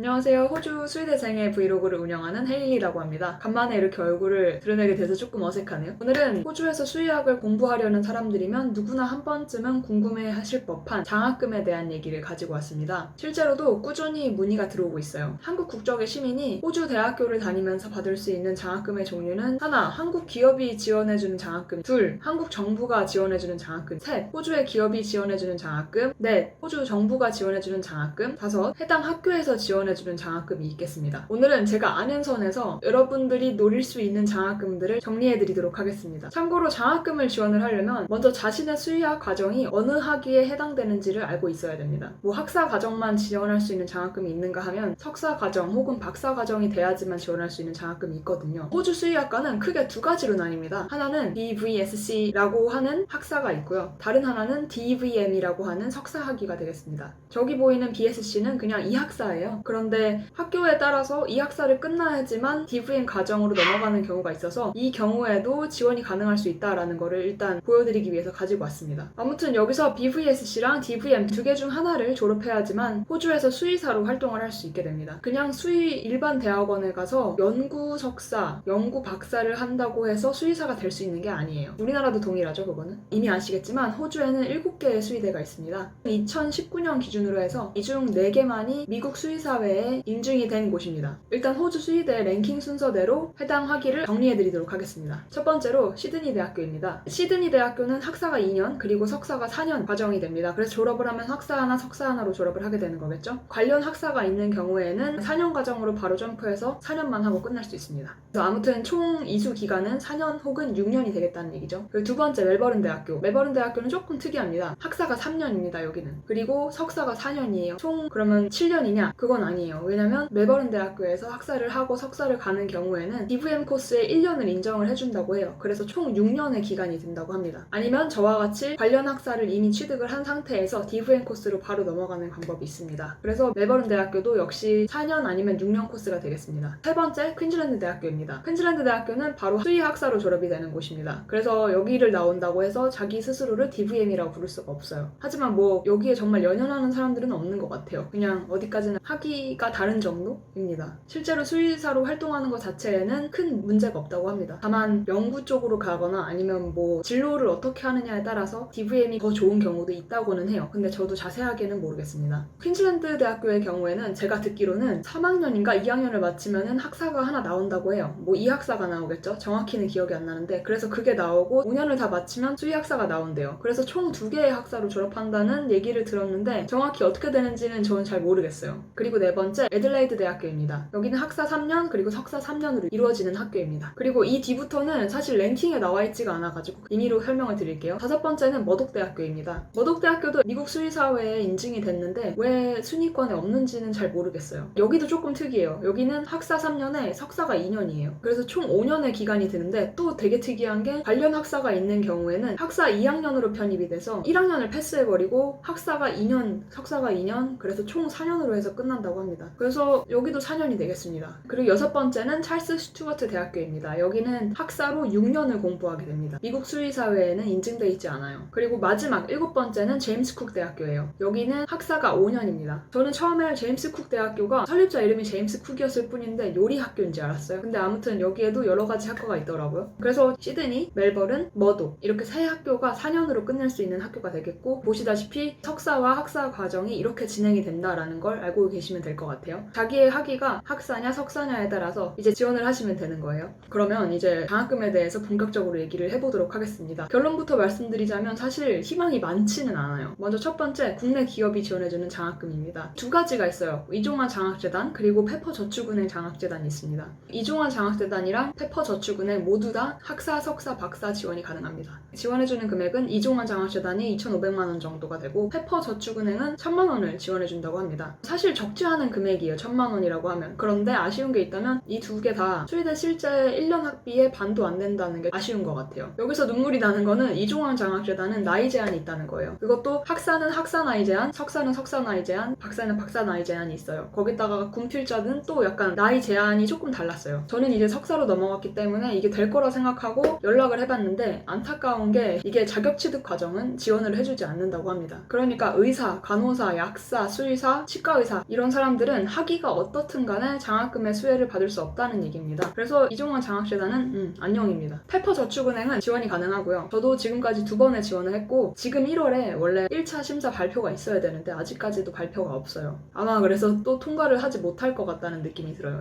안녕하세요. 호주 수의대생의 브이로그를 운영하는 헤일리라고 합니다. 간만에 이렇게 얼굴을 드러내게 돼서 조금 어색하네요. 오늘은 호주에서 수의학을 공부하려는 사람들이면 누구나 한 번쯤은 궁금해 하실 법한 장학금에 대한 얘기를 가지고 왔습니다. 실제로도 꾸준히 문의가 들어오고 있어요. 한국 국적의 시민이 호주 대학교를 다니면서 받을 수 있는 장학금의 종류는 하나, 한국 기업이 지원해주는 장학금, 둘, 한국 정부가 지원해주는 장학금, 셋, 호주의 기업이 지원해주는 장학금, 넷, 호주 정부가 지원해주는 장학금, 다섯, 해당 학교에서 지원해 주는 장학금이 있겠습니다. 오늘은 제가 아는 선에서 여러분들이 노릴 수 있는 장학금들을 정리해드리도록 하겠습니다. 참고로 장학금을 지원을 하려면 먼저 자신의 수의학 과정이 어느 학위에 해당되는지를 알고 있어야 됩니다. 뭐 학사 과정만 지원할 수 있는 장학금이 있는가 하면 석사 과정 혹은 박사 과정이 돼야지만 지원할 수 있는 장학금이 있거든요. 호주 수의학과는 크게 두 가지로 나뉩니다. 하나는 BVSC라고 하는 학사가 있고요. 다른 하나는 DVM이라고 하는 석사 학위가 되겠습니다. 저기 보이는 BSC는 그냥 이 학사예요. 그런 데 학교에 따라서 이 학사를 끝나야지만 DVM 과정으로 넘어가는 경우가 있어서 이 경우에도 지원이 가능할 수 있다라는 거를 일단 보여드리기 위해서 가지고 왔습니다. 아무튼 여기서 BVSC랑 DVM 두 개 중 하나를 졸업해야지만 호주에서 수의사로 활동을 할 수 있게 됩니다. 그냥 수의 일반 대학원에 가서 연구 석사, 연구 박사를 한다고 해서 수의사가 될 수 있는 게 아니에요. 우리나라도 동일하죠, 그거는. 이미 아시겠지만 호주에는 7개의 수의대가 있습니다. 2019년 기준으로 해서 이 중 4개만이 미국 수의사회 에 인증이 된 곳입니다. 일단 호주 수의대 랭킹 순서대로 해당 학위를 정리해드리도록 하겠습니다. 첫 번째로 시드니 대학교입니다. 시드니 대학교는 학사가 2년 그리고 석사가 4년 과정이 됩니다. 그래서 졸업을 하면 학사 하나, 석사 하나로 졸업을 하게 되는 거겠죠? 관련 학사가 있는 경우에는 4년 과정으로 바로 점프해서 4년만 하고 끝날 수 있습니다. 그래서 아무튼 총 이수 기간은 4년 혹은 6년이 되겠다는 얘기죠. 그리고 두 번째 멜버른 대학교. 멜버른 대학교는 조금 특이합니다. 학사가 3년입니다, 여기는. 그리고 석사가 4년이에요. 총 그러면 7년이냐? 그건 아니에요. 왜냐면 멜버른 대학교에서 학사를 하고 석사를 가는 경우에는 DVM 코스에 1년을 인정을 해준다고 해요. 그래서 총 6년의 기간이 된다고 합니다. 아니면 저와 같이 관련 학사를 이미 취득을 한 상태에서 DVM 코스로 바로 넘어가는 방법이 있습니다. 그래서 멜버른 대학교도 역시 4년 아니면 6년 코스가 되겠습니다. 세 번째 퀸즐랜드 대학교입니다. 퀸즐랜드 대학교는 바로 수의 학사로 졸업이 되는 곳입니다. 그래서 여기를 나온다고 해서 자기 스스로를 DVM이라고 부를 수가 없어요. 하지만 뭐 여기에 정말 연연하는 사람들은 없는 것 같아요. 그냥 어디까지나 학위 가 다른 정도입니다. 실제로 수의사로 활동하는 것 자체에는 큰 문제가 없다고 합니다. 다만 연구 쪽으로 가거나 아니면 뭐 진로를 어떻게 하느냐에 따라서 DVM이 더 좋은 경우도 있다고는 해요. 근데 저도 자세하게는 모르겠습니다. 퀸즐랜드 대학교의 경우에는 제가 듣기로는 3학년인가 2학년을 마치면은 학사가 하나 나온다고 해요. 뭐이 학사가 나오겠죠? 정확히는 기억이 안 나는데 그래서 그게 나오고 5년을 다 마치면 수의 학사가 나온대요. 그래서 총 두 개의 학사로 졸업한다는 얘기를 들었는데 정확히 어떻게 되는지는 저는 잘 모르겠어요. 그리고 네 번째 에들레이드 대학교입니다. 여기는 학사 3년 그리고 석사 3년으로 이루어지는 학교입니다. 그리고 이 뒤부터는 사실 랭킹에 나와 있지가 않아가지고 임의로 설명을 드릴게요. 다섯 번째는 머독 대학교입니다. 머독 대학교도 미국 수의사회에 인증이 됐는데 왜 순위권에 없는지는 잘 모르겠어요. 여기도 조금 특이해요. 여기는 학사 3년에 석사가 2년이에요. 그래서 총 5년의 기간이 드는데 또 되게 특이한 게 관련 학사가 있는 경우에는 학사 2학년으로 편입이 돼서 1학년을 패스해버리고 학사가 2년, 석사가 2년, 그래서 총 4년으로 해서 끝난다고 합니다. 그래서 여기도 4년이 되겠습니다. 그리고 여섯 번째는 찰스 스튜어트 대학교입니다. 여기는 학사로 6년을 공부하게 됩니다. 미국 수의 사회에는 인증돼 있지 않아요. 그리고 마지막 일곱 번째는 제임스 쿡 대학교예요. 여기는 학사가 5년입니다. 저는 처음에 제임스 쿡 대학교가 설립자 이름이 제임스 쿡이었을 뿐인데 요리 학교인 지 알았어요. 근데 아무튼 여기에도 여러 가지 학과가 있더라고요. 그래서 시드니, 멜버른, 머도 이렇게 세 학교가 4년으로 끝낼 수 있는 학교가 되겠고 보시다시피 석사와 학사 과정이 이렇게 진행이 된다라는 걸 알고 계시면 될 것 같아요. 자기의 학위가 학사냐 석사냐에 따라서 이제 지원을 하시면 되는 거예요. 그러면 이제 장학금에 대해서 본격적으로 얘기를 해보도록 하겠습니다. 결론부터 말씀드리자면 사실 희망이 많지는 않아요. 먼저 첫 번째 국내 기업이 지원해주는 장학금입니다. 두 가지가 있어요. 이종환 장학재단 그리고 페퍼 저축은행 장학재단이 있습니다. 이종환 장학재단이랑 페퍼 저축은행 모두 다 학사, 석사, 박사 지원이 가능합니다. 지원해주는 금액은 이종환 장학재단이 2,500만 원 정도가 되고 페퍼 저축은행은 1,000만 원을 지원해준다고 합니다. 사실 적지 않은 금액이에요. 1,000만 원이라고 하면. 그런데 아쉬운 게 있다면 이 두 개 다 수의대 실제 1년 학비의 반도 안 된다는 게 아쉬운 것 같아요. 여기서 눈물이 나는 거는 이종환 장학재단은 나이 제한이 있다는 거예요. 그것도 학사는 학사 나이 제한, 석사는 석사 나이 제한, 박사는 박사 나이 제한이 있어요. 거기다가 군필자는 또 약간 나이 제한이 조금 달랐어요. 저는 이제 석사로 넘어갔기 때문에 이게 될 거라 생각하고 연락을 해봤는데 안타까운 게 이게 자격 취득 과정은 지원을 해주지 않는다고 합니다. 그러니까 의사, 간호사, 약사, 수의사, 치과의사 이런 사람 사람들은 학위가 어떻든 간에 장학금의 수혜를 받을 수 없다는 얘기입니다. 그래서 이종환 장학재단은 음, 안녕입니다. 페퍼저축은행은 지원이 가능하고요. 저도 지금까지 두 번의 지원을 했고 지금 1월에 원래 1차 심사 발표가 있어야 되는데 아직까지도 발표가 없어요. 아마 그래서 또 통과를 하지 못할 것 같다는 느낌이 들어요.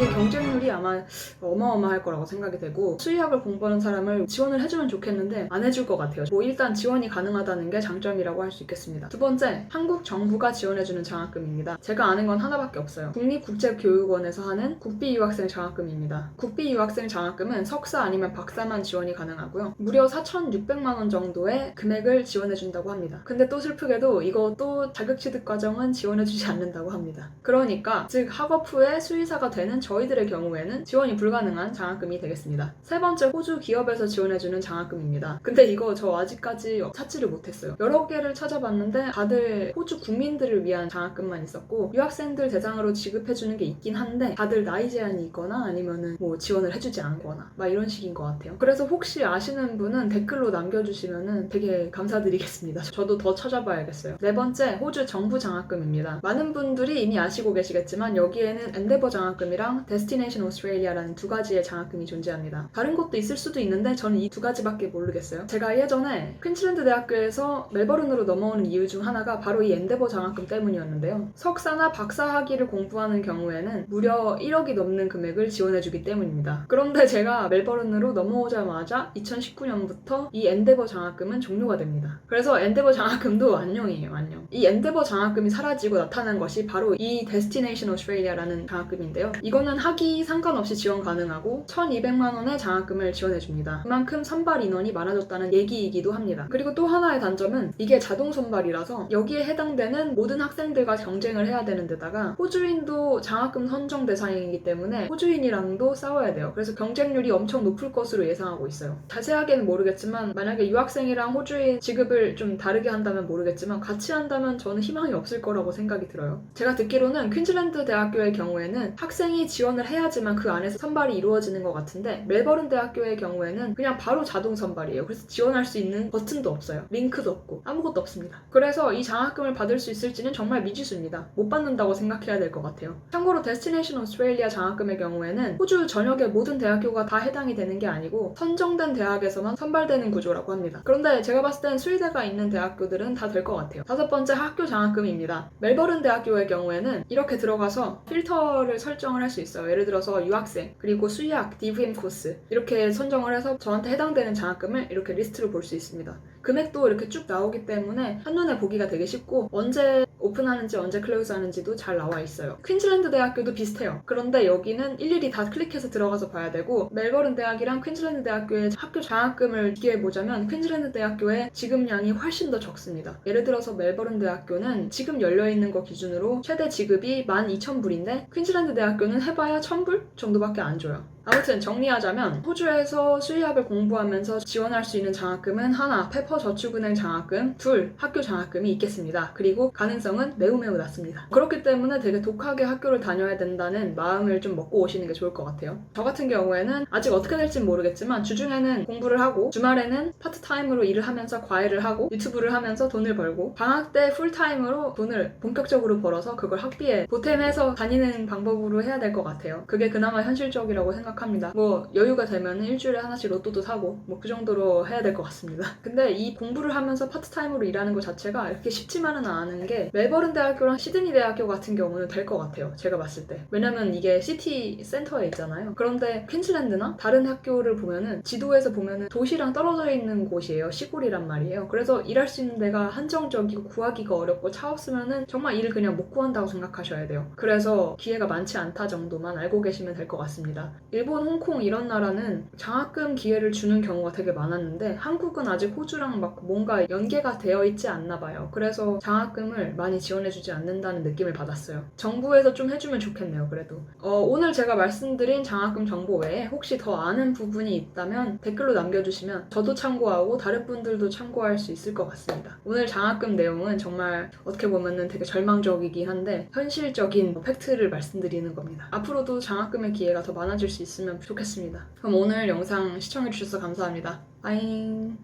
이게 경쟁률이 아마 어마어마할 거라고 생각이 되고 수의학을 공부하는 사람을 지원을 해주면 좋겠는데 안 해줄 것 같아요. 뭐 일단 지원이 가능하다는 게 장점이라고 할 수 있겠습니다. 두 번째, 한국 정부가 지원해주는 장학금입니다. 제가 아는 건 하나밖에 없어요. 국립국제교육원에서 하는 국비 유학생 장학금입니다. 국비 유학생 장학금은 석사 아니면 박사만 지원이 가능하고요. 무려 4,600만 원 정도의 금액을 지원해준다고 합니다. 근데 또 슬프게도 또 자격취득 과정은 지원해주지 않는다고 합니다. 그러니까 즉 학업 후에 수의사가 되는 저희들의 경우에는 지원이 불가능한 장학금이 되겠습니다. 세 번째 호주 기업에서 지원해주는 장학금입니다. 근데 이거 저 아직까지 찾지를 못했어요. 여러 개를 찾아봤는데 다들 호주 국민들을 위한 장학금만 있었고 유학생들 대상으로 지급해주는 게 있긴 한데 다들 나이 제한이 있거나 아니면은 뭐 지원을 해주지 않거나 막 이런 식인 것 같아요. 그래서 혹시 아시는 분은 댓글로 남겨주시면은 되게 감사드리겠습니다. 저도 더 찾아봐야겠어요. 네 번째 호주 정부 장학금입니다. 많은 분들이 이미 아시고 계시겠지만 여기에는 엔데버 장학금이랑 데스티네이션 오스트레일리아라는 두 가지의 장학금이 존재합니다. 다른 곳도 있을 수도 있는데 저는 이 두 가지밖에 모르겠어요. 제가 예전에 퀸즐랜드 대학교에서 멜버른으로 넘어오는 이유 중 하나가 바로 이 엔데버 장학금 때문이었는데요. 석사나 박사 학위를 공부하는 경우에는 무려 1억이 넘는 금액을 지원해주기 때문입니다. 그런데 제가 멜버른으로 넘어오자마자 2019년부터 이 엔데버 장학금은 종료가 됩니다. 그래서 엔데버 장학금도 안녕이에요, 안녕. 이 엔데버 장학금이 사라지고 나타난 것이 바로 이 데스티네이션 오스트레일리아라는 장학금인데요. 이거는 학위 상관없이 지원 가능하고 1,200만 원의 장학금을 지원해 줍니다. 그만큼 선발 인원이 많아졌다는 얘기이기도 합니다. 그리고 또 하나의 단점은 이게 자동 선발이라서 여기에 해당되는 모든 학생들과 경쟁을 해야 되는 데다가 호주인도 장학금 선정 대상이기 때문에 호주인이랑도 싸워야 돼요. 그래서 경쟁률이 엄청 높을 것으로 예상하고 있어요. 자세하게는 모르겠지만 만약에 유학생이랑 호주인 지급을 좀 다르게 한다면 모르겠지만 같이 한다면 저는 희망이 없을 거라고 생각이 들어요. 제가 듣기로는 퀸즐랜드 대학교의 경우에는 학생이 지원을 해야지만 그 안에서 선발이 이루어지는 것 같은데 멜버른 대학교의 경우에는 그냥 바로 자동 선발이에요. 그래서 지원할 수 있는 버튼도 없어요. 링크도 없고 아무것도 없습니다. 그래서 이 장학금을 받을 수 있을지는 정말 미지수입니다. 못 받는다고 생각해야 될 것 같아요. 참고로 데스티네이션 오스트레일리아 장학금의 경우에는 호주 전역의 모든 대학교가 다 해당이 되는 게 아니고 선정된 대학에서만 선발되는 구조라고 합니다. 그런데 제가 봤을 땐 수의대가 있는 대학교들은 다 될 것 같아요. 다섯 번째 학교 장학금입니다. 멜버른 대학교의 경우에는 이렇게 들어가서 필터를 설정을 할 수 있어요. 예를 들어서 유학생 그리고 수의학 DVM 코스 이렇게 선정을 해서 저한테 해당되는 장학금을 이렇게 리스트로 볼 수 있습니다. 금액도 이렇게 쭉 나오기 때문에 한눈에 보기가 되게 쉽고 언제 오픈하는지 언제 클로즈 하는지도 잘 나와 있어요. 퀸즐랜드 대학교도 비슷해요. 그런데 여기는 일일이 다 클릭해서 들어가서 봐야 되고 멜버른 대학이랑 퀸즐랜드 대학교의 학교 장학금을 비교해 보자면 퀸즐랜드 대학교의 지급량이 훨씬 더 적습니다. 예를 들어서 멜버른 대학교는 지금 열려 있는 거 기준으로 최대 지급이 12,000불인데 퀸즐랜드 대학교는 해봐야 1,000불 정도밖에 안 줘요. 아무튼 정리하자면 호주에서 수의학을 공부하면서 지원할 수 있는 장학금은 하나 페퍼 저축은행 장학금, 둘 학교 장학금이 있겠습니다. 그리고 가능성은 매우 매우 낮습니다. 그렇기 때문에 되게 독하게 학교를 다녀야 된다는 마음을 좀 먹고 오시는 게 좋을 것 같아요. 저 같은 경우에는 아직 어떻게 될지 모르겠지만 주중에는 공부를 하고 주말에는 파트타임으로 일을 하면서 과외를 하고 유튜브를 하면서 돈을 벌고 방학 때 풀타임으로 돈을 본격적으로 벌어서 그걸 학비에 보탬해서 다니는 방법으로 해야 될 것 같아요. 그게 그나마 현실적이라고 생각합니다. 뭐 여유가 되면 일주일에 하나씩 로또도 사고 뭐 그 정도로 해야 될 것 같습니다. 근데 이 공부를 하면서 파트타임으로 일하는 것 자체가 이렇게 쉽지만은 않은 게 멜버른 대학교랑 시드니 대학교 같은 경우는 될 것 같아요. 제가 봤을 때. 왜냐면 이게 시티 센터에 있잖아요. 그런데 퀸즐랜드나 다른 학교를 보면은 지도에서 보면은 도시랑 떨어져 있는 곳이에요. 시골이란 말이에요. 그래서 일할 수 있는 데가 한정적이고 구하기가 어렵고 차 없으면은 정말 일을 그냥 못 구한다고 생각하셔야 돼요. 그래서 기회가 많지 않다 정도만 알고 계시면 될 것 같습니다. 일본, 홍콩 이런 나라는 장학금 기회를 주는 경우가 되게 많았는데 한국은 아직 호주랑 막 뭔가 연계가 되어 있지 않나 봐요. 그래서 장학금을 많이 지원해주지 않는다는 느낌을 받았어요. 정부에서 좀 해주면 좋겠네요, 그래도. 어, 오늘 제가 말씀드린 장학금 정보 외에 혹시 더 아는 부분이 있다면 댓글로 남겨주시면 저도 참고하고 다른 분들도 참고할 수 있을 것 같습니다. 오늘 장학금 내용은 정말 어떻게 보면은 되게 절망적이긴 한데 현실적인 팩트를 말씀드리는 겁니다. 앞으로도 장학금의 기회가 더 많아질 수 있 으면 좋겠습니다. 그럼 오늘 영상 시청해주셔서 감사합니다. 빠잉.